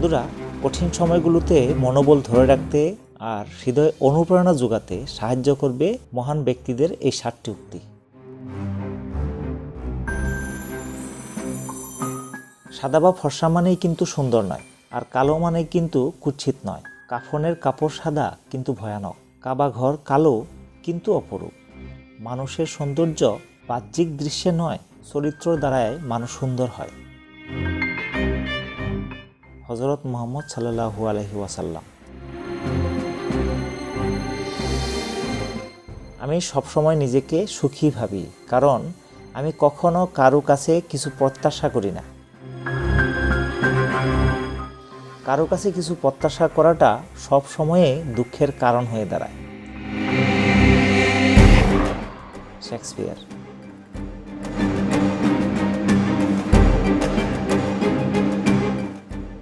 বন্ধুরা, কঠিন সময়গুলোতে মনোবল ধরে রাখতে আর হৃদয় অনুপ্রেরণা যোগাতে সাহায্য করবে মহান ব্যক্তিদের এই সাতটি উক্তি। সাদা বা ফর্সা মানেই কিন্তু সুন্দর নয়, আর কালো মানে কিন্তু কুচ্ছিত নয়। কাফনের কাপড় সাদা কিন্তু ভয়ানক, কাবা ঘর কালো কিন্তু অপরূপ। মানুষের সৌন্দর্য বাহ্যিক দৃশ্যে নয়, চরিত্র দ্বারাই মানুষ সুন্দর হয়। হজরত মোহাম্মদ সাল্লাহু আলহি ওয়াসাল্লাম। আমি সবসময় নিজেকে সুখী ভাবি, কারণ আমি কখনো কারও কাছে কিছু প্রত্যাশা করি না। কারও কাছে কিছু প্রত্যাশা করাটা সব সময়ে দুঃখের কারণ হয়ে দাঁড়ায়। শেক্সপিয়ার।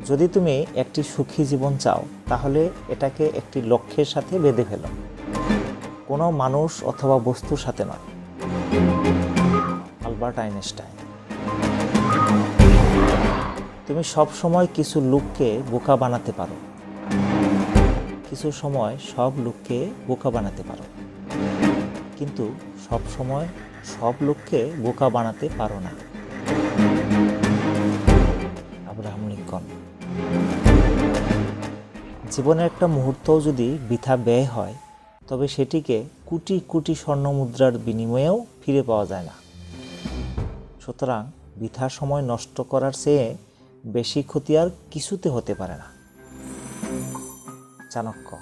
যদি তুমি একটি সুখী জীবন চাও, তাহলে এটাকে একটি লক্ষ্যের সাথে বেঁধে ফেলো। কোনো মানুষ অথবা বস্তুর সাথে নয়। Albert Einstein. তুমি সব সময় কিছু লোককে বোকা বানাতে পারো। কিছু সময় সব লোককে বোকা বানাতে পারো। কিন্তু সব সময় সব লোককে বোকা বানাতে পারো না। জীবনের একটা মুহূর্তও যদি বৃথা ব্যয় হয়, তবে সেটিকে কোটি কোটি স্বর্ণ মুদ্রার বিনিময়েও ফিরে পাওয়া যায় না। সুতরাং বৃথা সময় নষ্ট করার চেয়ে বেশি ক্ষতি আর কিছুতে হতে পারে না। চাণক্য।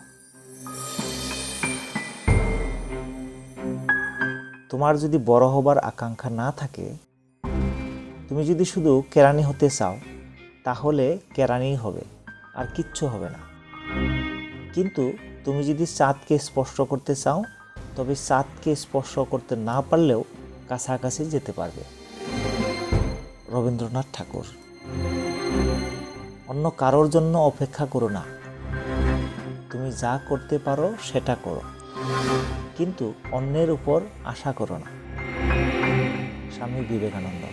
তোমার যদি বড় হবার আকাঙ্ক্ষা না থাকে, তুমি যদি শুধু কেরানি হতে চাও, তাহলে কেরানি হবে, আর কিচ্ছু হবে না। কিন্তু তুমি যদি চাঁদকে স্পর্শ করতে চাও, তবে চাঁদকে স্পর্শ করতে না পারলেও কাছাকাছি যেতে পারবে। রবীন্দ্রনাথ ঠাকুর। অন্য কারোর জন্য অপেক্ষা করো না। তুমি যা করতে পারো সেটা করো। কিন্তু অন্যের উপর আশা করো না। স্বামী বিবেকানন্দ।